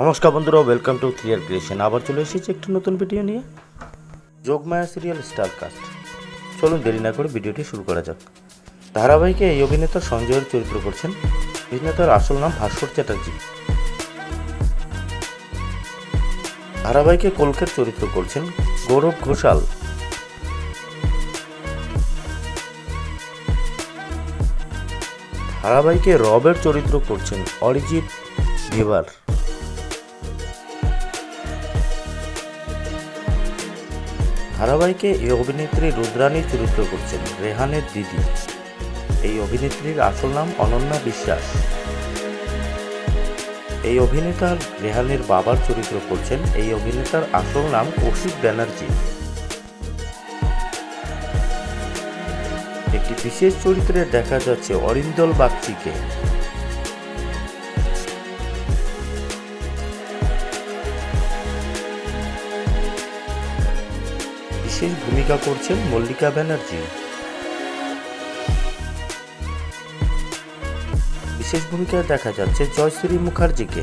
নমস্কার বন্ধুরা welcome to clear creation আবার চলে এসেছি একটি নতুন ভিডিও নিয়ে। যোগমায়া সিরিয়াল স্টার কাস্ট চলুন দেরি না করে ভিডিওটি শুরু করা যাক। ধারাবাহিকে এই অভিনেতা সঞ্জয়ের চরিত্র করছেন অভিনেতার আসল নাম ভাস্কর চ্যাটার্জি। ধারাবাহিকে কলকের চরিত্র করছেন গৌরব ঘোষাল। ধারাবাহিকে রবের চরিত্র করছেন অরিজিৎ ভিভার ধারাবাহিকে এই অভিনেত্রী রুদ্রাণী চরিত্র করছেন রেহানের দিদি। এই অভিনেত্রীর আসল নাম অনন্যা বিশ্বাস। এই অভিনেতার রেহানের বাবার চরিত্র করছেন এই অভিনেতার আসল নাম কৌশিক ব্যানার্জি। একটি বিশেষ চরিত্রে দেখা যাচ্ছে অরিন্দল বাগচিকে। বিশেষ ভূমিকা করছেন মল্লিকা ব্যানার্জি। বিশেষ ভূমিকায় দেখা যাচ্ছে জয়শ্রী মুখার্জিকে।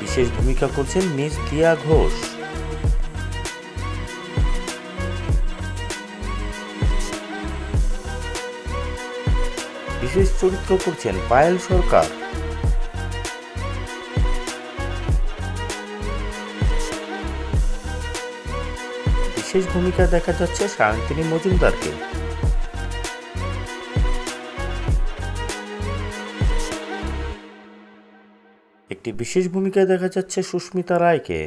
বিশেষ ভূমিকা করছেন মিস দিয়া ঘোষ। বিশেষ চরিত্র করছেন পায়েল সরকার। বিশেষ ভূমিকা দেখা যাচ্ছে সায়ন্তিনী মজুমদারকে। একটি বিশেষ ভূমিকায় দেখা যাচ্ছে সুস্মিতা রায়কে।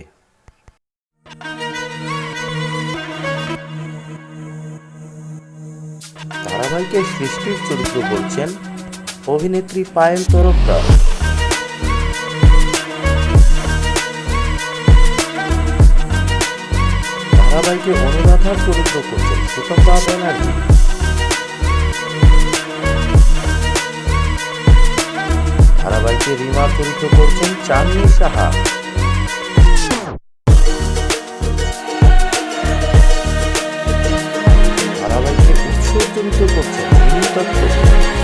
ধারাবাহিকে সৃষ্টির চরিত্র বলছেন অভিনেত্রী পায়েল তরফদার। ধারাবাহিকে অনুরাধার চরিত্র করছেন সুতপা ব্যানার্জি ধারাবাহিকে রিমার চরিত্র করছেন চাঁদনি সাহা। ধারাবাহিকে উৎস চরিত্র করছেন মিনি